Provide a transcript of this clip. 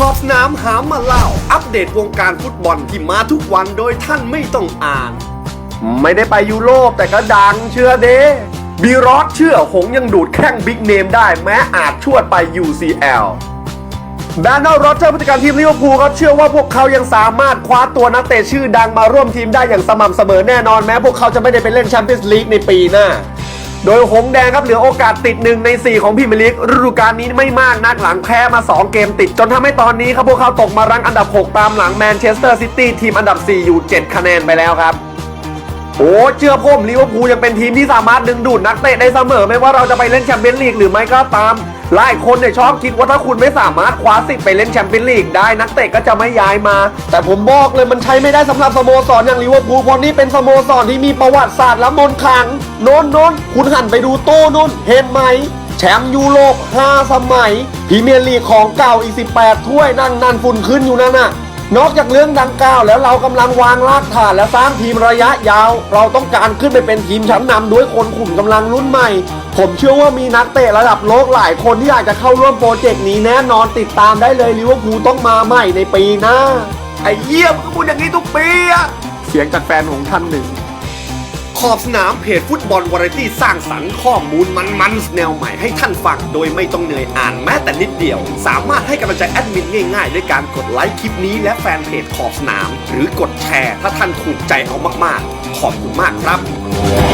ขอบสนามหามาเล่า อัปเดตวงการฟุตบอลที่มาทุกวันโดยท่านไม่ต้องอ่าน ไม่ได้ไปยุโรปแต่ก็ดังเชื่อเด้บีรอสเชื่อหงยังดูดแข้งบิ๊กเนมได้แม้อาจชวดไป UCL แบรนด์โรเจอร์ผู้จัดการทีมลิเวอร์พูลครับเชื่อว่าพวกเขายังสามารถคว้าตัวนักเตะชื่อดังมาร่วมทีมได้อย่างสม่ำเสมอแน่นอนแม้พวกเขาจะไม่ได้ไปเล่นแชมเปี้ยนส์ลีกในปีหน้า โดยหงแดงครับเหลือโอกาสติดหนึ่งใน 4 ของพรีเมียร์ลีกฤดูกาลนี้ไม่มากนักหลังแพ้มา 2 เกมติด จนทำให้ตอนนี้ครับพวกเขาตกมารั้งอันดับ 6 ตามหลังแมนเชสเตอร์ซิตี้ทีมอันดับ 4 อยู่ 7 คะแนนไปแล้วครับโอ้เชื่อผมลิเวอร์พูลยังเป็นทีมที่สามารถดึงดูดนักเตะได้เสมอไม่ว่าเราจะไปเล่นแชมเปี้ยนลีกหรือไม่ก็ตาม หลายคนเนี่ยชอบคิดว่าถ้าคุณไม่สามารถคว้าสิทธิ์ไปเล่นแชมเปี้ยนลีกได้นักเตะก็จะไม่ย้ายมา แต่ผมบอกเลยมันใช้ไม่ได้สำหรับสโมสรอย่างลิเวอร์พูลเพราะนี่เป็นสโมสรที่มีประวัติศาสตร์และมนต์ขลังโน้นโน้นคุณหันไปดูโต้นุ่นเห็นไหมแชมป์ยูโรป5สมัยพรีเมียร์ลีกของเก่าอีก 18 ถ้วยนั่นนั่นฝุ่นขึ้นอยู่นั่นน่ะ นอกจากเรื่องดังกล่าวแล้วเรากำลังวางรากฐานและสร้างทีมระยะยาว เราต้องการขึ้นไปเป็นทีมชั้นนำด้วยคนขุมกำลังรุ่นใหม่ ผมเชื่อว่ามีนักเตะระดับโลกหลายคนที่อยากจะเข้าร่วมโปรเจกต์นี้แน่นอนติดตามได้เลยลิเวอร์พูลต้องมาใหม่ในปีหน้าไอ้เยี่ยมก็พูดอย่างนี้ทุกปีอะเสียงจากแฟนของท่านหนึ่ง ขอบสนามเพจฟุตบอลวาไรตี้สร้างสรรค์ข้อมูลมันๆแนวใหม่ให้ท่านฟังโดยไม่ต้องเหนื่อยอ่านแม้แต่นิดเดียว สามารถให้กำลังใจแอดมินง่ายๆ ด้วยการกดไลค์คลิปนี้และแฟนเพจขอบสนาม หรือกดแชร์ ถ้าท่านถูกใจเอามากๆ ขอบคุณมากครับ